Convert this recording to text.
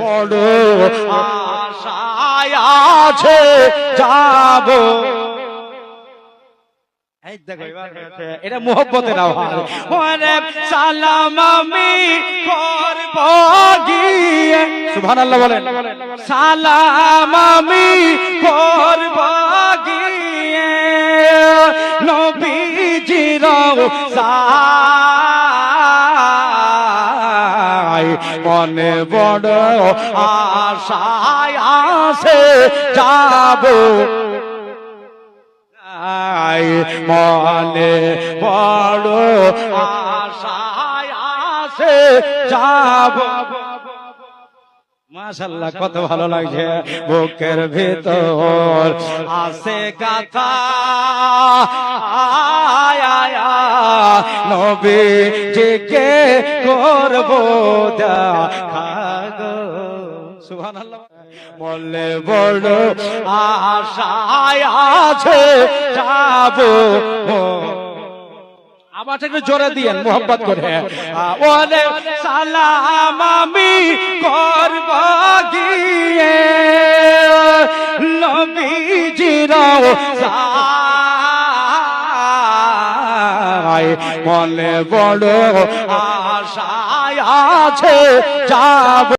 বড় আশায় আছে যাব। এটা মোহব্বতের সালাম আমি করব গিয়ে। সুবহানাল্লাহ বলেন। সালাম আমি করব গিয়ে। নবীজির সাই মনে বড় আশায় আসে যাব। মনে বড় আশায় আসে যাব। মাশাল্লাহ কত ভালো লাগছে। বুকের ভিতর আসে আয়, নবীজিকে করব, দেখা গো। বলে বড় আশায় আছে, যাব। আবার একটু জোরে দিয়েন মোহাম্মত করে। ওরে সালাম, আমি করব সাই মনে বড় আশায় আছে যাব